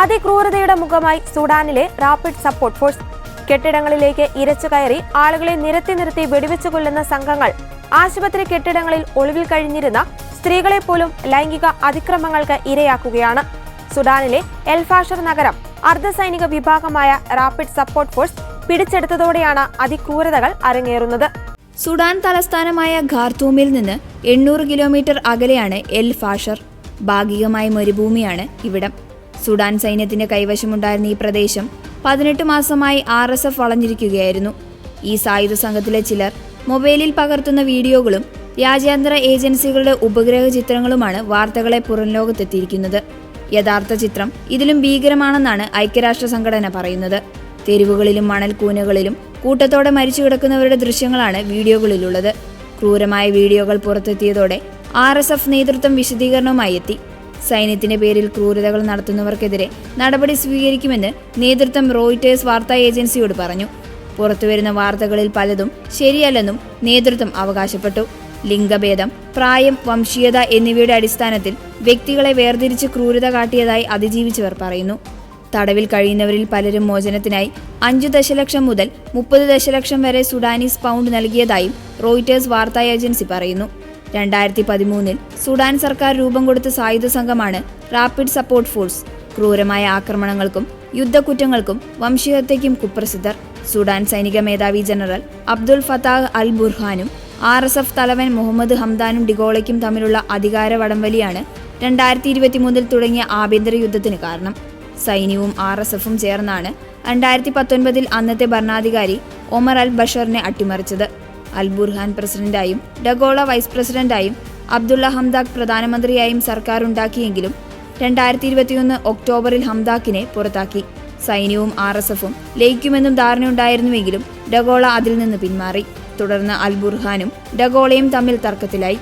അതിക്രൂരതയുടെ മുഖമായി സുഡാനിലെ rapid support force കെട്ടിടങ്ങളിലേക്ക് ഇരച്ചു കയറി ആളുകളെ നിരത്തി നിരത്തി വെടിവെച്ചു കൊല്ലുന്ന സംഘങ്ങൾ ആശുപത്രി കെട്ടിടങ്ങളിൽ ഒളിവിൽ കഴിഞ്ഞിരുന്ന സ്ത്രീകളെ പോലും ലൈംഗിക അതിക്രമങ്ങൾക്ക് ഇരയാക്കുകയാണ്. സുഡാനിലെ എൽഫാഷർ നഗരം അർദ്ധസൈനിക വിഭാഗമായ റാപ്പിഡ് സപ്പോർട്ട് ഫോഴ്സ് പിടിച്ചെടുത്തതോടെയാണ് അതിക്രൂരതകൾ അരങ്ങേറുന്നത്. സുഡാൻ തലസ്ഥാനമായ ഖാർത്തൂമിൽ നിന്ന് എണ്ണൂറ് കിലോമീറ്റർ അകലെയാണ് എൽ ഫാഷർ. ഭാഗികമായ മരുഭൂമിയാണ് ഇവിടം. സുഡാൻ സൈന്യത്തിന്റെ കൈവശമുണ്ടായിരുന്ന ഈ പ്രദേശം പതിനെട്ട് മാസമായി ആർ എസ് എഫ് വളഞ്ഞിരിക്കുകയായിരുന്നു. ഈ സായുധ സംഘത്തിലെ ചിലർ മൊബൈലിൽ പകർത്തുന്ന വീഡിയോകളും രാജ്യാന്തര ഏജൻസികളുടെ ഉപഗ്രഹ ചിത്രങ്ങളുമാണ് വാർത്തകളെ പുറംലോകത്തെത്തിയിരിക്കുന്നത്. യഥാർത്ഥ ചിത്രം ഇതിലും ഭീകരമാണെന്നാണ് ഐക്യരാഷ്ട്ര സംഘടന പറയുന്നത്. തെരുവുകളിലും മണൽക്കൂനകളിലും കൂട്ടത്തോടെ മരിച്ചു കിടക്കുന്നവരുടെ ദൃശ്യങ്ങളാണ് വീഡിയോകളിലുള്ളത്. ക്രൂരമായ വീഡിയോകൾ പുറത്തെത്തിയതോടെ ആർ നേതൃത്വം വിശദീകരണവുമായി എത്തി. സൈന്യത്തിന്റെ പേരിൽ ക്രൂരതകൾ നടത്തുന്നവർക്കെതിരെ നടപടി സ്വീകരിക്കുമെന്ന് നേതൃത്വം റോയിറ്റേഴ്സ് വാർത്താ ഏജൻസിയോട് പറഞ്ഞു. പുറത്തുവരുന്ന വാർത്തകളിൽ പലതും ശരിയല്ലെന്നും നേതൃത്വം അവകാശപ്പെട്ടു. ലിംഗഭേദം പ്രായം വംശീയത എന്നിവയുടെ അടിസ്ഥാനത്തിൽ വ്യക്തികളെ വേർതിരിച്ച് ക്രൂരത കാട്ടിയതായി അതിജീവിച്ചവർ പറയുന്നു. തടവിൽ കഴിയുന്നവരിൽ പലരും മോചനത്തിനായി അഞ്ചു ദശലക്ഷം മുതൽ മുപ്പത് ദശലക്ഷം വരെ സുഡാനീസ് പൗണ്ട് നൽകിയതായും റോയിറ്റേഴ്സ് വാർത്താ ഏജൻസി പറയുന്നു. രണ്ടായിരത്തി പതിമൂന്നിൽ സുഡാൻ സർക്കാർ രൂപം കൊടുത്ത സായുധ സംഘമാണ് റാപ്പിഡ് സപ്പോർട്ട് ഫോഴ്സ്. ക്രൂരമായ ആക്രമണങ്ങൾക്കും യുദ്ധക്കുറ്റങ്ങൾക്കും വംശീയതയ്ക്കും കുപ്രസിദ്ധർ. സുഡാൻ സൈനിക മേധാവി ജനറൽ അബ്ദുൽ ഫത്താഹ് അൽ ബുർഹാനും ആർ എസ് എഫ് തലവൻ മുഹമ്മദ് ഹംദാനും ഡിഗോളയ്ക്കും തമ്മിലുള്ള അധികാര വടംവലിയാണ് രണ്ടായിരത്തി ഇരുപത്തിമൂന്നിൽ തുടങ്ങിയ ആഭ്യന്തര യുദ്ധത്തിന് കാരണം. സൈന്യവും ആർ എസ് എഫും ചേർന്നാണ് രണ്ടായിരത്തി പത്തൊൻപതിൽ അന്നത്തെ ഭരണാധികാരി ഒമർ അൽ ബഷറിനെ അട്ടിമറിച്ചത്. അൽ ബുർഹാൻ പ്രസിഡന്റായും ഡഗോള വൈസ് പ്രസിഡന്റായും അബ്ദുള്ള ഹംദാഖ് പ്രധാനമന്ത്രിയായും സർക്കാർ ഉണ്ടാക്കിയെങ്കിലും രണ്ടായിരത്തി ഇരുപത്തിയൊന്ന് ഒക്ടോബറിൽ ഹംദാക്കിനെ പുറത്താക്കി. സൈന്യവും ആർ എസ് എഫും ലയിക്കുമെന്നും ധാരണയുണ്ടായിരുന്നുവെങ്കിലും ഡഗോള അതിൽ നിന്ന് പിന്മാറി. തുടർന്ന് അൽ ബുർഹാനും ഡഗോളയും തമ്മിൽ തർക്കത്തിലായി.